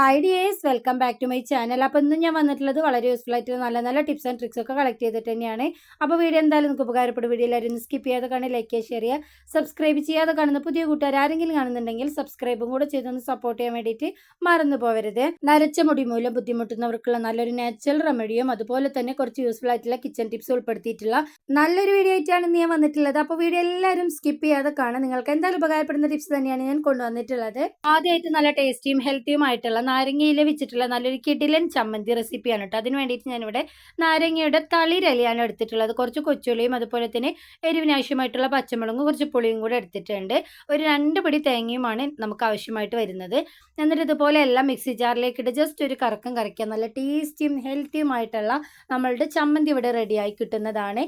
Hi dears welcome back to my channel അപ്പോൾ ഇന്ന് ഞാൻ വന്നിട്ടുള്ളത് വളരെ യൂസ്ഫുൾ ആയിട്ട് നല്ല നല്ല ടിപ്സ് ആൻഡ് ട്രിക്സ് ഒക്കെ കളക്ട് ചെയ്തിട്ട് തന്നെയാണ്. അപ്പോൾ വീഡിയോ എന്തായാലും നിങ്ങൾക്ക് ഉപകാരപ്പെടും. വീഡിയോ എല്ലാവരും സ്കിപ്പ് ചെയ്യാതെ കാണുക ലൈക്ക് ചെയ്യുക ഷെയർ ചെയ്യുക. സബ്സ്ക്രൈബ് ചെയ്യാതെ കാണുന്ന പുതിയ കൂട്ടുകാർ ആരെങ്കിലും കാണുന്നുണ്ടെങ്കിൽ സബ്സ്ക്രൈബും കൂടെ ചെയ്തൊന്ന് സപ്പോർട്ട് ചെയ്യാൻ വേണ്ടിയിട്ട് മറന്നു പോകരുത് നരച്ച മുടി മൂലം ബുദ്ധിമുട്ടുന്നവർക്കുള്ള നല്ലൊരു നാച്ചുറൽ റെമഡിയും അതുപോലെ തന്നെ കുറച്ച് യൂസ്ഫുൾ ആയിട്ടുള്ള കിച്ചൺ ടിപ്സ് ഉൾപ്പെടുത്തിയിട്ടുള്ള നല്ലൊരു വീഡിയോ ആയിട്ടാണ് ഞാൻ വന്നിട്ടുള്ളത്. അപ്പോൾ വീഡിയോ എല്ലാവരും സ്കിപ്പ് ചെയ്യാതെ കാണാം നിങ്ങൾക്ക് എന്തായാലും ഉപകാരപ്പെടുന്ന ടിപ്സ് തന്നെയാണ് ഞാൻ കൊണ്ടുവന്നിട്ടുള്ളത്. ആദ്യമായിട്ട് നല്ല ടേസ്റ്റിയും ഹെൽത്തിയും ആയിട്ടുള്ള നാരങ്ങയില വെച്ചിട്ടുള്ള നല്ലൊരു കിടിലൻ ചമ്മന്തി റെസിപ്പിയാണ് കേട്ടോ. അതിന് വേണ്ടിയിട്ട് ഞാനിവിടെ നാരങ്ങയുടെ തളിരലിയാണ് എടുത്തിട്ടുള്ളത്. കുറച്ച് കൊച്ചുള്ളിയും അതുപോലെ തന്നെ എരിവിന് ആവശ്യമായിട്ടുള്ള പച്ചമുളകും കുറച്ച് പുളിയും കൂടെ എടുത്തിട്ടുണ്ട്. ഒരു രണ്ട് പിടി തേങ്ങയുമാണ് നമുക്ക് ആവശ്യമായിട്ട് വരുന്നത്. എന്നിട്ട് ഇതുപോലെ എല്ലാം മിക്സി ജാറിലേക്ക് ഇട്ട് ജസ്റ്റ് ഒരു കറക്കം കറക്കുക നല്ല ടേസ്റ്റിയും ഹെൽത്തിയുമായിട്ടുള്ള നമ്മളുടെ ചമ്മന്തി ഇവിടെ റെഡിയായി കിട്ടുന്നതാണ്.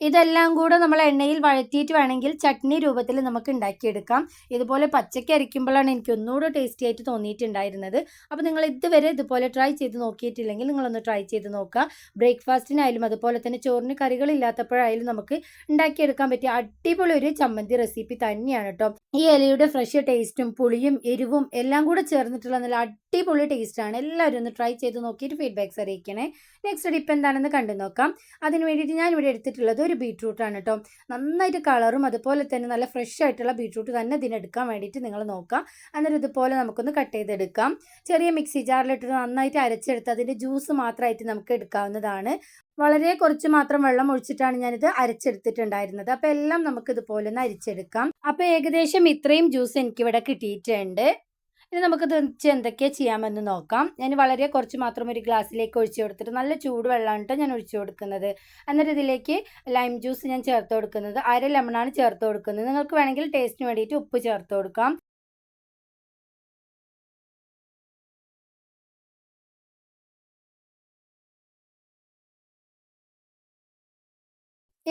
ഇതെല്ലാം കൂടെ നമ്മൾ എണ്ണയിൽ വഴറ്റിയിട്ട് വേണമെങ്കിൽ ചട്നി രൂപത്തിൽ നമുക്ക് ഉണ്ടാക്കിയെടുക്കാം. ഇതുപോലെ പച്ചയ്ക്ക് അരിക്കുമ്പോഴാണ് എനിക്ക് ഒന്നുകൂടെ ടേസ്റ്റി ആയിട്ട് തോന്നിയിട്ടുണ്ടായിരുന്നത്. അപ്പോൾ നിങ്ങൾ ഇതുവരെ ഇതുപോലെ ട്രൈ ചെയ്ത് നോക്കിയിട്ടില്ലെങ്കിൽ നിങ്ങളൊന്ന് ട്രൈ ചെയ്ത് നോക്കുക. ബ്രേക്ക്ഫാസ്റ്റിനായാലും അതുപോലെ തന്നെ ചോറിന് കറികളില്ലാത്തപ്പോഴായാലും നമുക്ക് ഉണ്ടാക്കിയെടുക്കാൻ പറ്റിയ അടിപൊളി ഒരു ചമ്മന്തി റെസിപ്പി തന്നെയാണ് കേട്ടോ. ഈ ഇലയുടെ ഫ്രഷ് ടേസ്റ്റും പുളിയും എരിവും എല്ലാം കൂടെ ചേർന്നിട്ടുള്ള നല്ല അടിപൊളി ടേസ്റ്റാണ് എല്ലാവരും ഒന്ന് ട്രൈ ചെയ്ത് നോക്കിയിട്ട് ഫീഡ്ബാക്ക്സ് അറിയിക്കണേ. നെക്സ്റ്റ് ഡിപ്പ് എന്താണെന്ന് കണ്ടു നോക്കാം. അതിന് വേണ്ടിയിട്ട് ഞാൻ ഇവിടെ എടുത്തിട്ടുള്ളത് ഒരു ബീട്രൂട്ടാണ് കേട്ടോ നന്നായിട്ട് കളറും അതുപോലെ തന്നെ നല്ല ഫ്രഷ് ആയിട്ടുള്ള ബീട്രൂട്ട് തന്നെ ഇതിനെടുക്കാൻ വേണ്ടിയിട്ട് നിങ്ങൾ നോക്കാം. അന്നേരം ഇതുപോലെ നമുക്കൊന്ന് കട്ട് ചെയ്തെടുക്കാം. ചെറിയ മിക്സി ജാറിലിട്ടിട്ട് നന്നായിട്ട് അരച്ചെടുത്ത് അതിന്റെ ജ്യൂസ് മാത്രമായിട്ട് നമുക്ക് എടുക്കാവുന്നതാണ്. വളരെ കുറച്ച് മാത്രം വെള്ളം ഒഴിച്ചിട്ടാണ് ഞാനിത് അരച്ചെടുത്തിട്ടുണ്ടായിരുന്നത്. അപ്പോൾ എല്ലാം നമുക്ക് ഇതുപോലെ ഒന്ന് അരിച്ചെടുക്കാം. അപ്പോൾ ഏകദേശം ഇത്രയും ജ്യൂസ് എനിക്ക് ഇവിടെ കിട്ടിയിട്ടുണ്ട്. ഇനി നമുക്ക് വെച്ച് എന്തൊക്കെയാണ് ചെയ്യാമെന്ന് നോക്കാം. ഞാൻ വളരെ കുറച്ച് മാത്രം ഒരു ഗ്ലാസ്സിലേക്ക് ഒഴിച്ചു കൊടുത്തിട്ട് നല്ല ചൂട് വെള്ളമാണ് ഞാൻ ഒഴിച്ചു കൊടുക്കുന്നത്. എന്നിട്ട് ഇതിലേക്ക് ലൈം ജ്യൂസ് ഞാൻ ചേർത്ത് കൊടുക്കുന്നത് അര ലെമണാണ് ചേർത്ത് കൊടുക്കുന്നത്. നിങ്ങൾക്ക് വേണമെങ്കിൽ ടേസ്റ്റിന് വേണ്ടിയിട്ട് ഉപ്പ് ചേർത്ത് കൊടുക്കാം.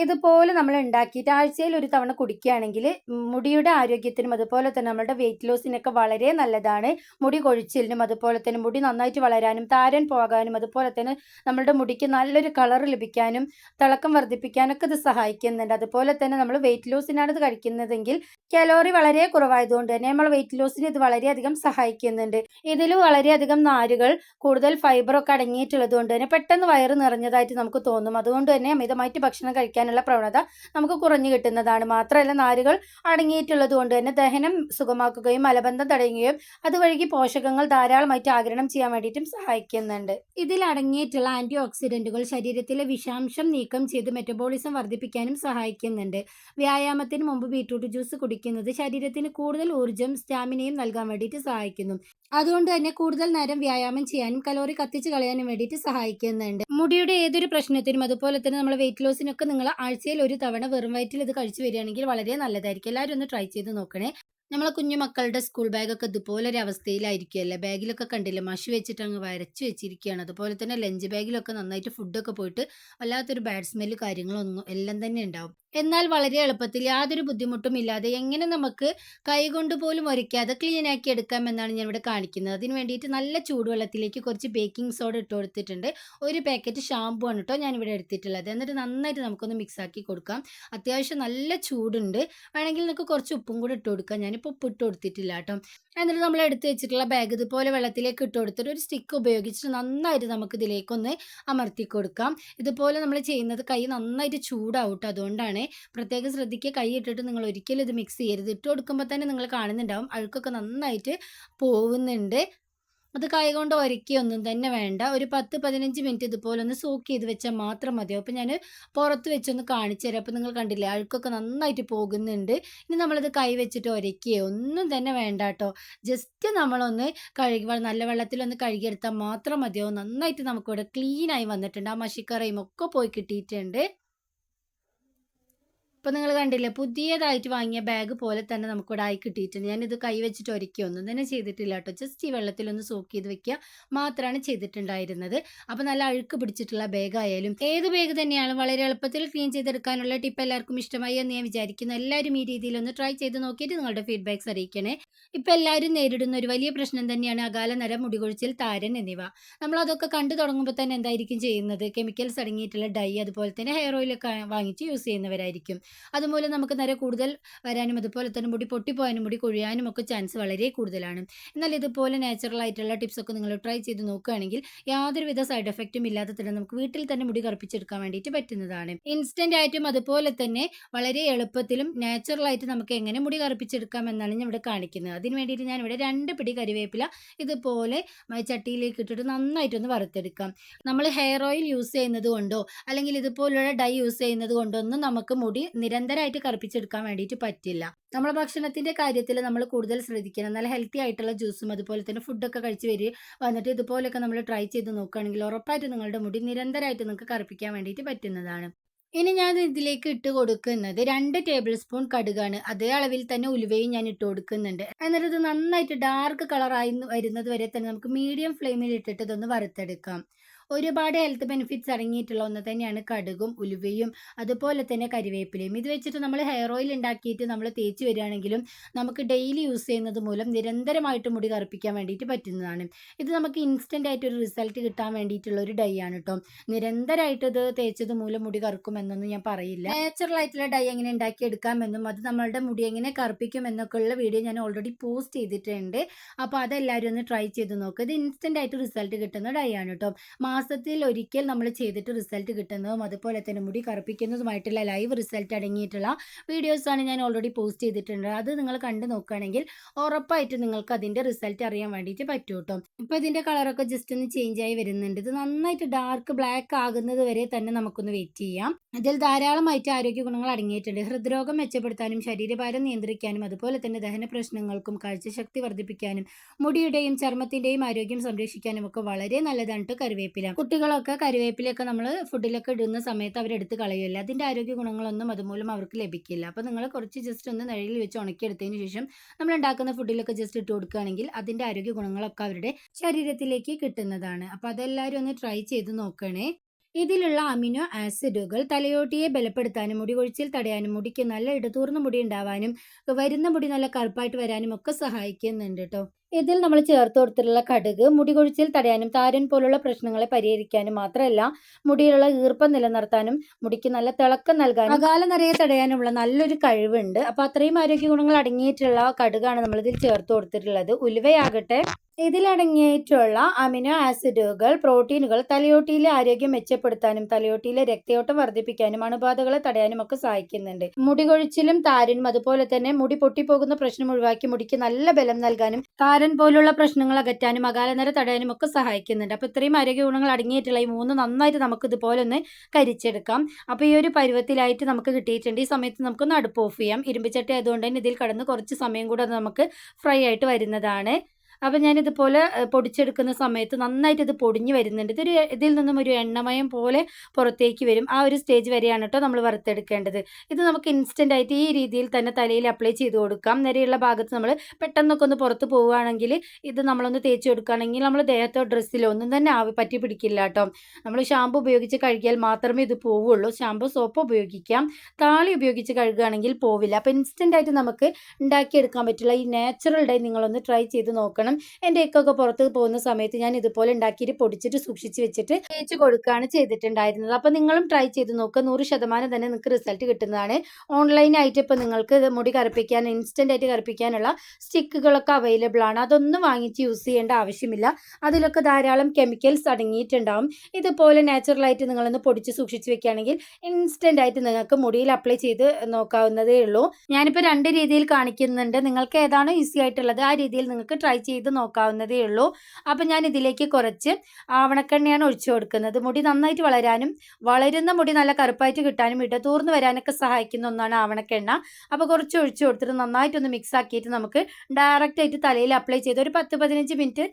ഇതുപോലെ നമ്മൾ ഉണ്ടാക്കിയിട്ട് ആഴ്ചയിൽ ഒരു തവണ കുടിക്കുകയാണെങ്കിൽ മുടിയുടെ ആരോഗ്യത്തിനും അതുപോലെ തന്നെ നമ്മുടെ വെയിറ്റ് ലോസിനൊക്കെ വളരെ നല്ലതാണ്. മുടി കൊഴിച്ചിലിനും അതുപോലെ തന്നെ മുടി നന്നായിട്ട് വളരാനും താരൻ പോകാനും അതുപോലെ തന്നെ നമ്മുടെ മുടിക്ക് നല്ലൊരു കളർ ലഭിക്കാനും തിളക്കം വർദ്ധിപ്പിക്കാനൊക്കെ ഇത് സഹായിക്കുന്നുണ്ട്. അതുപോലെ തന്നെ നമ്മൾ വെയിറ്റ് ലോസിനാണ് ഇത് കഴിക്കുന്നതെങ്കിൽ കലോറി വളരെ കുറവായതുകൊണ്ട് തന്നെ നമ്മൾ വെയിറ്റ് ലോസിന് ഇത് വളരെയധികം സഹായിക്കുന്നുണ്ട്. ഇതിൽ വളരെയധികം നാരുകൾ കൂടുതൽ ഫൈബറൊക്കെ അടങ്ങിയിട്ടുള്ളത് കൊണ്ട് തന്നെ പെട്ടെന്ന് വയറ് നിറഞ്ഞതായിട്ട് നമുക്ക് തോന്നും. അതുകൊണ്ട് തന്നെ അമിതമായിട്ട് ഭക്ഷണം കഴിക്കാൻ കഴിക്കാനുള്ള പ്രവണത നമുക്ക് കുറഞ്ഞു കിട്ടുന്നതാണ്. മാത്രമല്ല നാരുകൾ അടങ്ങിയിട്ടുള്ളത് കൊണ്ട് തന്നെ ദഹനം സുഖമാക്കുകയും മലബന്ധം തടയുകയും അതുവഴി പോഷകങ്ങൾ ധാരാളമായിട്ട് ആഗിരണം ചെയ്യാൻ വേണ്ടിയിട്ടും സഹായിക്കുന്നുണ്ട്. ഇതിൽ അടങ്ങിയിട്ടുള്ള ആന്റി ഓക്സിഡന്റുകൾ ശരീരത്തിലെ വിഷാംശം നീക്കം ചെയ്ത് മെറ്റബോളിസം വർദ്ധിപ്പിക്കാനും സഹായിക്കുന്നുണ്ട്. വ്യായാമത്തിന് മുമ്പ് ബീട്രൂട്ട് ജ്യൂസ് കുടിക്കുന്നത് ശരീരത്തിന് കൂടുതൽ ഊർജം സ്റ്റാമിനയും നൽകാൻ വേണ്ടിയിട്ട് സഹായിക്കുന്നു. അതുകൊണ്ട് തന്നെ കൂടുതൽ നേരം വ്യായാമം ചെയ്യാനും കലോറി കത്തിച്ച് കളയാനും വേണ്ടിയിട്ട് സഹായിക്കുന്നുണ്ട്. മുടിയുടെ ഏതൊരു പ്രശ്നത്തിനും അതുപോലെ തന്നെ നമ്മൾ വെയിറ്റ് ലോസിനൊക്കെ നിങ്ങൾ ആഴ്ചയിൽ ഒരു തവണ വെറും വയറ്റിൽ ഇത് കഴിച്ചു വരികയാണെങ്കിൽ വളരെ നല്ലതായിരിക്കും. എല്ലാവരും ഒന്ന് ട്രൈ ചെയ്ത് നോക്കണേ. നമ്മളെ കുഞ്ഞു മക്കളുടെ സ്കൂൾ ബാഗൊക്കെ ഇതുപോലെ ഒരു അവസ്ഥയിലായിരിക്കുമല്ലേ ബാഗിലൊക്കെ കണ്ടില്ലേ? മഷി വെച്ചിട്ട് അങ്ങ് വരച്ച് വെച്ചിരിക്കുകയാണ്. അതുപോലെ തന്നെ ലഞ്ച് ബാഗിലൊക്കെ നന്നായിട്ട് ഫുഡൊക്കെ പോയിട്ട് വല്ലാത്തൊരു ബാഡ് സ്മെല്ല് കാര്യങ്ങളൊന്നും എല്ലാം തന്നെ ഉണ്ടാവും. എന്നാൽ വളരെ എളുപ്പത്തിൽ യാതൊരു ബുദ്ധിമുട്ടും ഇല്ലാതെ എങ്ങനെ നമുക്ക് കൈകൊണ്ട് പോലും ഒരയ്ക്കാതെ ക്ലീൻ ആക്കി എടുക്കാം എന്നാണ് ഞാൻ ഇവിടെ കാണിക്കുന്നത്. അതിന് വേണ്ടിയിട്ട് നല്ല ചൂടുവെള്ളത്തിലേക്ക് കുറച്ച് ബേക്കിംഗ് സോഡ ഇട്ട് കൊടുത്തിട്ടുണ്ട്. ഒരു പാക്കറ്റ് ഷാമ്പു ആണ് കേട്ടോ ഇവിടെ എടുത്തിട്ടുള്ളത്. എന്നിട്ട് നന്നായിട്ട് നമുക്കൊന്ന് മിക്സ് ആക്കി കൊടുക്കാം. അത്യാവശ്യം നല്ല ചൂടുണ്ട്. വേണമെങ്കിൽ നമുക്ക് കുറച്ച് ഉപ്പും കൂടി ഇട്ട് കൊടുക്കാം. ഞാനിപ്പോൾ ഉപ്പ് ഇട്ട് കൊടുത്തിട്ടില്ല കേട്ടോ എന്നിട്ട് നമ്മൾ എടുത്ത് വെച്ചിട്ടുള്ള ബാഗ് ഇതുപോലെ വെള്ളത്തിലേക്ക് ഇട്ട് കൊടുത്തിട്ട് ഒരു സ്റ്റിക്ക് ഉപയോഗിച്ചിട്ട് നന്നായിട്ട് നമുക്ക് ഇതിലേക്കൊന്ന് അമർത്തി കൊടുക്കാം. ഇതുപോലെ നമ്മൾ ചെയ്യുന്നത് കൈ നന്നായിട്ട് ചൂടാവും അതുകൊണ്ടാണ് പ്രത്യേകം ശ്രദ്ധിക്കുക. കൈ ഇട്ടിട്ട് നിങ്ങൾ ഒരിക്കലും ഇത് മിക്സ് ചെയ്യരുത്. ഇട്ട് കൊടുക്കുമ്പോൾ തന്നെ നിങ്ങൾ കാണുന്നുണ്ടാവും. അഴുക്കൊക്കെ നന്നായിട്ട് പോകുന്നുണ്ട് അത് കൈ കൊണ്ട് ഒരക്കിയൊന്നും തന്നെ വേണ്ട. ഒരു പത്ത് പതിനഞ്ച് മിനിറ്റ് ഇതുപോലെ ഒന്ന് സോക്ക് ചെയ്ത് വെച്ചാൽ മാത്രം മതിയോ അപ്പോൾ ഞാൻ പുറത്ത് വെച്ചൊന്ന് കാണിച്ചു തരാം. അപ്പോൾ നിങ്ങൾ കണ്ടില്ലേ അഴുക്കൊക്കെ നന്നായിട്ട് പോകുന്നുണ്ട്. ഇനി നമ്മളത് കൈ വെച്ചിട്ട് ഒരയ്ക്കുകയോ ഒന്നും തന്നെ വേണ്ട കേട്ടോ. ജസ്റ്റ് നമ്മളൊന്ന് കഴുകി നല്ല വെള്ളത്തിലൊന്ന് കഴുകിയെടുത്താൽ മാത്രം മതിയോ നന്നായിട്ട് നമുക്കിവിടെ ക്ലീനായി വന്നിട്ടുണ്ട്. ആ മഷിക്കറയും ഒക്കെ പോയി കിട്ടിയിട്ടുണ്ട്. ഇപ്പോൾ നിങ്ങൾ കണ്ടില്ലേ പുതിയതായിട്ട് വാങ്ങിയ ബാഗ് പോലെ തന്നെ നമുക്കിവിടെ ആയി കിട്ടിയിട്ടുണ്ട്. ഞാനിത് കൈവച്ചിട്ട് ഒന്നും തന്നെ ചെയ്തിട്ടില്ല കേട്ടോ. ജസ്റ്റ് ഈ വെള്ളത്തിലൊന്ന് സോക്ക് ചെയ്ത് വെക്കുക മാത്രമാണ് ചെയ്തിട്ടുണ്ടായിരുന്നത്. അപ്പോൾ നല്ല അഴുക്ക് പിടിച്ചിട്ടുള്ള ബാഗ് ആയാലും ഏത് ബാഗ് തന്നെയാണ് വളരെ എളുപ്പത്തിൽ ക്ലീൻ ചെയ്തെടുക്കാനുള്ള ടിപ്പ് എല്ലാവർക്കും ഇഷ്ടമായി എന്ന് ഞാൻ വിചാരിക്കുന്നു. എല്ലാവരും ഈ രീതിയിൽ ഒന്ന് ട്രൈ ചെയ്ത് നോക്കിയിട്ട് നിങ്ങളുടെ ഫീഡ്ബാക്ക്സ് അറിയിക്കണേ. ഇപ്പോൾ എല്ലാവരും നേരിടുന്ന ഒരു വലിയ പ്രശ്നം തന്നെയാണ് അകാല നര മുടികൊഴിച്ചിൽ താരൻ എന്നിവ. നമ്മൾ അതൊക്കെ കണ്ടു തുടങ്ങുമ്പോൾ തന്നെ എന്തായിരിക്കും ചെയ്യുന്നത്? കെമിക്കൽസ് അടങ്ങിയിട്ടുള്ള ഡൈ അതുപോലെ തന്നെ ഹെയർ ഓയിലൊക്കെ വാങ്ങിച്ച് യൂസ് ചെയ്യുന്നവരായിരിക്കും. അതുമൂലം നമുക്ക് നേരെ കൂടുതൽ വരാനും അതുപോലെ തന്നെ മുടി പൊട്ടിപ്പോയാനും മുടി കൊഴിയാനും ഒക്കെ ചാൻസ് വളരെ കൂടുതലാണ്. എന്നാൽ ഇതുപോലെ നാച്ചുറൽ ആയിട്ടുള്ള ടിപ്സ് ഒക്കെ നിങ്ങൾ ട്രൈ ചെയ്ത് നോക്കുകയാണെങ്കിൽ യാതൊരുവിധ സൈഡ് എഫക്റ്റും ഇല്ലാതെ തന്നെ നമുക്ക് വീട്ടിൽ തന്നെ മുടി കറുപ്പിച്ചെടുക്കാൻ വേണ്ടിയിട്ട് പറ്റുന്നതാണ്. ഇൻസ്റ്റന്റ് ആയിട്ടും അതുപോലെ തന്നെ വളരെ എളുപ്പത്തിലും നാച്ചുറൽ ആയിട്ട് നമുക്ക് എങ്ങനെ മുടി കറുപ്പിച്ചെടുക്കാം എന്നാണ് ഞാൻ ഇവിടെ കാണിക്കുന്നത്. അതിന് വേണ്ടിയിട്ട് ഞാൻ ഇവിടെ രണ്ട് പിടി കരിവേപ്പില ഇതുപോലെ ചട്ടിയിലേക്ക് ഇട്ടിട്ട് നന്നായിട്ടൊന്ന് വറുത്തെടുക്കാം. നമ്മൾ ഹെയർ ഓയിൽ യൂസ് ചെയ്യുന്നത് കൊണ്ടോ അല്ലെങ്കിൽ ഇതുപോലുള്ള ഡൈ യൂസ് ചെയ്യുന്നത് നമുക്ക് മുടി നിരന്തരമായിട്ട് കറുപ്പിച്ചെടുക്കാൻ വേണ്ടിയിട്ട് പറ്റില്ല. നമ്മളെ ഭക്ഷണത്തിന്റെ കാര്യത്തിൽ നമ്മൾ കൂടുതൽ ശ്രദ്ധിക്കണം. നല്ല ഹെൽത്തി ആയിട്ടുള്ള ജ്യൂസും അതുപോലെ തന്നെ ഫുഡൊക്കെ കഴിച്ച് വരിക. വന്നിട്ട് ഇതുപോലെയൊക്കെ നമ്മൾ ട്രൈ ചെയ്ത് നോക്കുകയാണെങ്കിൽ ഉറപ്പായിട്ട് നിങ്ങളുടെ മുടി നിരന്തരമായിട്ട് നിങ്ങൾക്ക് കറുപ്പിക്കാൻ വേണ്ടിയിട്ട് പറ്റുന്നതാണ്. ഇനി ഞാൻ ഇതിലേക്ക് ഇട്ട് കൊടുക്കുന്നത് രണ്ട് ടേബിൾ സ്പൂൺ കടുകാണ്. അതേ അളവിൽ തന്നെ ഉലുവയും ഞാൻ ഇട്ട് കൊടുക്കുന്നുണ്ട്. എന്നിട്ട് ഇത് നന്നായിട്ട് ഡാർക്ക് കളറായി വരുന്നത് വരെ തന്നെ നമുക്ക് മീഡിയം ഫ്ലെയിമിൽ ഇട്ടിട്ട് ഇതൊന്ന് വറുത്തെടുക്കാം. ഒരുപാട് ഹെൽത്ത് ബെനിഫിറ്റ്സ് അടങ്ങിയിട്ടുള്ള ഒന്ന് തന്നെയാണ് കടുകും ഉലുവയും അതുപോലെ തന്നെ കരിവേപ്പിലയും. ഇത് വെച്ചിട്ട് നമ്മൾ ഹെയർ ഓയിൽ ഉണ്ടാക്കിയിട്ട് നമ്മൾ തേച്ച് വരികയാണെങ്കിലും നമുക്ക് ഡെയിലി യൂസ് ചെയ്യുന്നത് മൂലം നിരന്തരമായിട്ട് മുടി കറുപ്പിക്കാൻ വേണ്ടിയിട്ട് പറ്റുന്നതാണ്. ഇത് നമുക്ക് ഇൻസ്റ്റന്റ് ആയിട്ട് ഒരു റിസൾട്ട് കിട്ടാൻ വേണ്ടിയിട്ടുള്ള ഒരു ഡൈ ആണ് കേട്ടോ നിരന്തരമായിട്ട് ഇത് തേച്ചത് മൂലം മുടി കറുക്കും എന്നൊന്നും ഞാൻ പറയില്ല. നാച്ചുറൽ ആയിട്ടുള്ള ഡൈ എങ്ങനെ ഉണ്ടാക്കിയെടുക്കാമെന്നും അത് നമ്മളുടെ മുടി എങ്ങനെ കറുപ്പിക്കും എന്നൊക്കെ ഉള്ള വീഡിയോ ഞാൻ ഓൾറെഡി പോസ്റ്റ് ചെയ്തിട്ടുണ്ട്. അപ്പോൾ അതെല്ലാവരും ഒന്ന് ട്രൈ ചെയ്ത് നോക്കുക ഇത് ഇൻസ്റ്റന്റ് ആയിട്ട് റിസൾട്ട് കിട്ടുന്ന ഡൈ ആണ് കേട്ടോ മാസത്തിൽ ഒരിക്കൽ നമ്മൾ ചെയ്തിട്ട് റിസൾട്ട് കിട്ടുന്നതും അതുപോലെ തന്നെ മുടി കറുപ്പിക്കുന്നതുമായിട്ടുള്ള ലൈവ് റിസൾട്ട് അടങ്ങിയിട്ടുള്ള വീഡിയോസാണ് ഞാൻ ഓൾറെഡി പോസ്റ്റ് ചെയ്തിട്ടുണ്ട്. അത് നിങ്ങൾ കണ്ടു നോക്കുകയാണെങ്കിൽ ഉറപ്പായിട്ട് നിങ്ങൾക്ക് അതിന്റെ റിസൾട്ട് അറിയാൻ വേണ്ടിയിട്ട് പറ്റും കേട്ടോ ഇപ്പോൾ ഇതിന്റെ കളറൊക്കെ ജസ്റ്റ് ഒന്ന് ചേഞ്ച് ആയി വരുന്നുണ്ട്. ഇത് നന്നായിട്ട് ഡാർക്ക് ബ്ലാക്ക് ആകുന്നത് വരെ തന്നെ നമുക്കൊന്ന് വെയിറ്റ് ചെയ്യാം. ഇതിൽ ധാരാളമായിട്ട് ആരോഗ്യ ഗുണങ്ങൾ അടങ്ങിയിട്ടുണ്ട്. ഹൃദ്രോഗം മെച്ചപ്പെടുത്താനും ശരീരഭാരം നിയന്ത്രിക്കാനും അതുപോലെ തന്നെ ദഹന പ്രശ്നങ്ങൾക്കും കാഴ്ചശക്തി വർദ്ധിപ്പിക്കാനും മുടിയുടെയും ചർമ്മത്തിന്റെയും ആരോഗ്യം സംരക്ഷിക്കാനും ഒക്കെ വളരെ നല്ലതാണ് ട്ടോ കറിവേപ്പില കുട്ടികളൊക്കെ കരിവേപ്പിലൊക്കെ നമ്മൾ ഫുഡിലൊക്കെ ഇടുന്ന സമയത്ത് അവരെടുത്ത് കളയുമല്ലോ അതിന്റെ ആരോഗ്യ ഗുണങ്ങളൊന്നും അതുമൂലം അവർക്ക് ലഭിക്കില്ല. അപ്പോൾ നിങ്ങൾ കുറച്ച് ജസ്റ്റ് ഒന്ന് നിഴലിൽ വെച്ച് ഉണക്കിയെടുത്തതിന് ശേഷം നമ്മൾ ഉണ്ടാക്കുന്ന ഫുഡിലൊക്കെ ജസ്റ്റ് ഇട്ട് കൊടുക്കുകയാണെങ്കിൽ അതിന്റെ ആരോഗ്യ ഗുണങ്ങളൊക്കെ അവരുടെ ശരീരത്തിലേക്ക് കിട്ടുന്നതാണ്. അപ്പോൾ അതെല്ലാവരും ഒന്ന് ട്രൈ ചെയ്ത് നോക്കണേ. ഇതിലുള്ള അമിനോ ആസിഡുകൾ തലയോട്ടിയെ ബലപ്പെടുത്താനും മുടി കൊഴിച്ചിൽ തടയാനും മുടിക്ക് നല്ല ഇടതൂർന്ന മുടി ഉണ്ടാവാനും വരുന്ന മുടി നല്ല കറുപ്പായിട്ട് വരാനും ഒക്കെ സഹായിക്കുന്നുണ്ട് കേട്ടോ ഇതിൽ നമ്മൾ ചേർത്ത് കൊടുത്തിട്ടുള്ള കടുക് മുടി കൊഴിച്ചിൽ തടയാനും താരൻ പോലുള്ള പ്രശ്നങ്ങളെ പരിഹരിക്കാനും മാത്രമല്ല മുടിയിലുള്ള ഈർപ്പം നിലനിർത്താനും മുടിക്ക് നല്ല തിളക്കം നൽകാനും അകാല നിറയെ തടയാനുമുള്ള നല്ലൊരു കഴിവുണ്ട്. അപ്പൊ അത്രയും ആരോഗ്യ ഗുണങ്ങൾ അടങ്ങിയിട്ടുള്ള കടുകാണ് നമ്മൾ ഇതിൽ ചേർത്ത് കൊടുത്തിട്ടുള്ളത്. ഉലുവയാകട്ടെ ഇതിലടങ്ങിയിട്ടുള്ള അമിനോ ആസിഡുകൾ പ്രോട്ടീനുകൾ തലയോട്ടിയിലെ ആരോഗ്യം മെച്ചപ്പെടുത്താനും തലയോട്ടിയിലെ രക്തയോട്ടം വർദ്ധിപ്പിക്കാനും അണുബാധകളെ തടയാനും ഒക്കെ സഹായിക്കുന്നുണ്ട്. മുടി കൊഴിച്ചിലും താരനും അതുപോലെ തന്നെ മുടി പൊട്ടിപ്പോകുന്ന പ്രശ്നം ഒഴിവാക്കി മുടിക്ക് നല്ല ബലം നൽകാനും താരൻ പോലുള്ള പ്രശ്നങ്ങൾ അകറ്റാനും അകാലനര തടയാനും ഒക്കെ സഹായിക്കുന്നുണ്ട്. അപ്പോൾ ഇത്രയും ആരോഗ്യ ഗുണങ്ങൾ അടങ്ങിയിട്ടുള്ള ഈ മൂന്ന് നന്നായിട്ട് നമുക്ക് ഇതുപോലെ ഒന്ന് കരിച്ചെടുക്കാം. അപ്പോൾ ഈ ഒരു പരുവത്തിലായിട്ട് നമുക്ക് കിട്ടിയിട്ടുണ്ട്. ഈ സമയത്ത് നമുക്കൊന്ന് അടുപ്പ് ഓഫ് ചെയ്യാം. ഇരുമ്പിച്ചട്ടി ആയതുകൊണ്ട് തന്നെ ഇതിൽ കടന്ന് കുറച്ച് സമയം കൂടെ നമുക്ക് ഫ്രൈ ആയിട്ട് വരുന്നതാണ്. അപ്പം ഞാനിതുപോലെ പൊടിച്ചെടുക്കുന്ന സമയത്ത് നന്നായിട്ട് ഇത് പൊടിഞ്ഞ് വരുന്നുണ്ട്. ഇതൊരു ഇതിൽ നിന്നും ഒരു എണ്ണമയം പോലെ പുറത്തേക്ക് വരും. ആ ഒരു സ്റ്റേജ് വരെയാണ് കേട്ടോ നമ്മൾ വറുത്തെടുക്കേണ്ടത്. ഇത് നമുക്ക് ഇൻസ്റ്റന്റ് ആയിട്ട് ഈ രീതിയിൽ തന്നെ തലയിൽ അപ്ലൈ ചെയ്ത് കൊടുക്കാം. നിരയുള്ള ഭാഗത്ത് നമ്മൾ പെട്ടെന്നൊക്കെ ഒന്ന് പുറത്ത് പോവുകയാണെങ്കിൽ ഇത് നമ്മളൊന്ന് തേച്ച് കൊടുക്കുകയാണെങ്കിൽ നമ്മൾ ദേഹത്തോ ഡ്രസ്സിലോ ഒന്നും തന്നെ ആവി പറ്റി പിടിക്കില്ല കേട്ടോ നമ്മൾ ഷാമ്പു ഉപയോഗിച്ച് കഴുകിയാൽ മാത്രമേ ഇത് പോവുള്ളൂ. ഷാമ്പു സോപ്പ് ഉപയോഗിക്കാം. താളി ഉപയോഗിച്ച് കഴുകുകയാണെങ്കിൽ പോവില്ല. അപ്പോൾ ഇൻസ്റ്റന്റ് ആയിട്ട് നമുക്ക് ഉണ്ടാക്കിയെടുക്കാൻ പറ്റുള്ള ഈ നാച്ചുറൽ ഡൈ നിങ്ങളൊന്ന് ട്രൈ ചെയ്ത് നോക്കണം. എന്റെ ഇക്കൊക്കെ പുറത്ത് പോകുന്ന സമയത്ത് ഞാൻ ഇതുപോലെ ഉണ്ടാക്കിയിട്ട് പൊടിച്ചിട്ട് സൂക്ഷിച്ച് വെച്ചിട്ട് തേച്ച് കൊടുക്കുകയാണ് ചെയ്തിട്ടുണ്ടായിരുന്നത്. അപ്പോൾ നിങ്ങളും ട്രൈ ചെയ്ത് നോക്കുക നൂറ് ശതമാനം തന്നെ നിങ്ങൾക്ക് റിസൾട്ട് കിട്ടുന്നതാണ്. ഓൺലൈനായിട്ട് ഇപ്പോൾ നിങ്ങൾക്ക് മുടി കറുപ്പിക്കാൻ ഇൻസ്റ്റന്റ് ആയിട്ട് കറുപ്പിക്കാനുള്ള സ്റ്റിക്കുകളൊക്കെ അവൈലബിൾ ആണ്. അതൊന്നും വാങ്ങിച്ച് യൂസ് ചെയ്യേണ്ട ആവശ്യമില്ല. അതിലൊക്കെ ധാരാളം കെമിക്കൽസ് അടങ്ങിയിട്ടുണ്ടാവും. ഇതുപോലെ നാച്ചുറലായിട്ട് നിങ്ങളൊന്ന് പൊടിച്ച് സൂക്ഷിച്ച് വെക്കുകയാണെങ്കിൽ ഇൻസ്റ്റന്റ് ആയിട്ട് നിങ്ങൾക്ക് മുടിയിൽ അപ്ലൈ ചെയ്ത് നോക്കാവുന്നതേ ഉള്ളൂ. ഞാനിപ്പോൾ രണ്ട് രീതിയിൽ കാണിക്കുന്നുണ്ട്. നിങ്ങൾക്ക് ഏതാണോ ഈസി ആയിട്ടുള്ളത് ആ രീതിയിൽ നിങ്ങൾക്ക് ട്രൈ നോക്കാവുന്നതേ ഉള്ളൂ. അപ്പം ഞാൻ ഇതിലേക്ക് കുറച്ച് ആവണക്കെണ്ണയാണ് ഒഴിച്ചു കൊടുക്കുന്നത്. മുടി നന്നായിട്ട് വളരാനും വളരുന്ന മുടി നല്ല കറുപ്പായിട്ട് കിട്ടാനും ഇടതൂർന്ന് വരാനൊക്കെ സഹായിക്കുന്ന ഒന്നാണ് ആവണക്കെണ്ണ. അപ്പോൾ കുറച്ച് ഒഴിച്ചു കൊടുത്തിട്ട് നന്നായിട്ടൊന്ന് മിക്സ് ആക്കിയിട്ട് നമുക്ക് ഡയറക്റ്റ് ആയിട്ട് തലയിൽ അപ്ലൈ ചെയ്ത് ഒരു പത്ത് പതിനഞ്ച് മിനിറ്റ്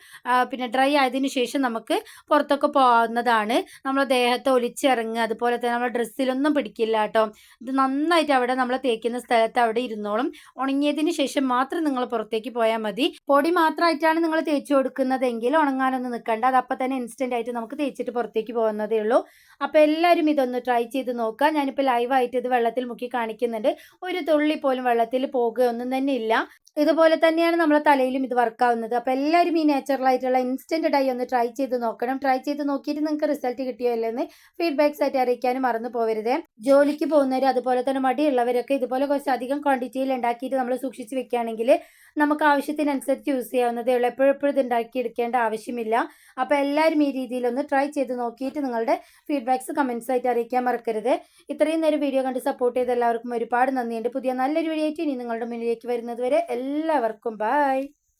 പിന്നെ ഡ്രൈ ആയതിനു ശേഷം നമുക്ക് പുറത്തൊക്കെ പോകാവുന്നതാണ്. നമ്മളെ ദേഹത്ത് ഒലിച്ചിറങ്ങുക അതുപോലെ തന്നെ നമ്മുടെ ഡ്രസ്സിലൊന്നും പിടിക്കില്ല കേട്ടോ. ഇത് നന്നായിട്ട് അവിടെ നമ്മൾ തേക്കുന്ന സ്ഥലത്ത് അവിടെ ഇരുന്നോളും. ഉണങ്ങിയതിന് ശേഷം മാത്രം നിങ്ങൾ പുറത്തേക്ക് പോയാൽ മതി. പൊടി മാത്രം ആയിട്ടാണ് നിങ്ങൾ തേച്ച് കൊടുക്കുന്നതെങ്കിൽ ഉണങ്ങാനൊന്നും നിൽക്കണ്ട. അത് അപ്പം തന്നെ ഇൻസ്റ്റന്റ് ആയിട്ട് നമുക്ക് തേച്ചിട്ട് പുറത്തേക്ക് പോകുന്നതേ ഉള്ളൂ. അപ്പോൾ എല്ലാവരും ഇതൊന്ന് ട്രൈ ചെയ്ത് നോക്കുക. ഞാനിപ്പോൾ ലൈവായിട്ട് ഇത് വെള്ളത്തിൽ മുക്കി കാണിക്കുന്നുണ്ട്. ഒരു തുള്ളി പോലും വെള്ളത്തിൽ പോകുകയൊന്നും തന്നെ ഇല്ല. ഇതുപോലെ തന്നെയാണ് നമ്മളെ തലയിലും ഇത് വർക്കാവുന്നത് അപ്പോൾ എല്ലാവരും ഈ നാച്ചുറൽ ആയിട്ടുള്ള ഇൻസ്റ്റന്റ് ഡൈ ഒന്ന് ട്രൈ ചെയ്ത് നോക്കണം. ട്രൈ ചെയ്ത് നോക്കിയിട്ട് നിങ്ങൾക്ക് റിസൾട്ട് കിട്ടിയോ ഇല്ലെന്ന് ഫീഡ്ബാക്ക്സ് ആയിട്ട് അറിയിക്കാനും മറന്നു പോകരുത് ജോലിക്ക് പോകുന്നവർ അതുപോലെ തന്നെ മടിയുള്ളവരൊക്കെ ഇതുപോലെ കുറച്ച് അധികം ക്വാണ്ടിറ്റിയിൽ ഉണ്ടാക്കിയിട്ട് നമ്മൾ സൂക്ഷിച്ച് വെക്കുകയാണെങ്കിൽ നമുക്ക് ആവശ്യത്തിനനുസരിച്ച് യൂസ് ചെയ്യാവുന്നതേ ഉള്ളൂ. എപ്പോഴെപ്പോഴും എപ്പോഴും ഇത് ഉണ്ടാക്കിയെടുക്കേണ്ട ആവശ്യമില്ല. അപ്പോൾ എല്ലാവരും ഈ രീതിയിലൊന്ന് ട്രൈ ചെയ്ത് നോക്കിയിട്ട് നിങ്ങളുടെ ഫീഡ്ബാക്സ് കമൻസ് ആയിട്ട് അറിയിക്കാൻ മറക്കരുത്. ഇത്രയും നേരം വീഡിയോ കണ്ട് സപ്പോർട്ട് ചെയ്ത എല്ലാവർക്കും ഒരുപാട് നന്ദിയുണ്ട് പുതിയ നല്ലൊരു വീഡിയോ ആയിട്ട് ഇനി നിങ്ങളുടെ മുന്നിലേക്ക് വരുന്നത് വരെ എല്ലാവർക്കും ബൈ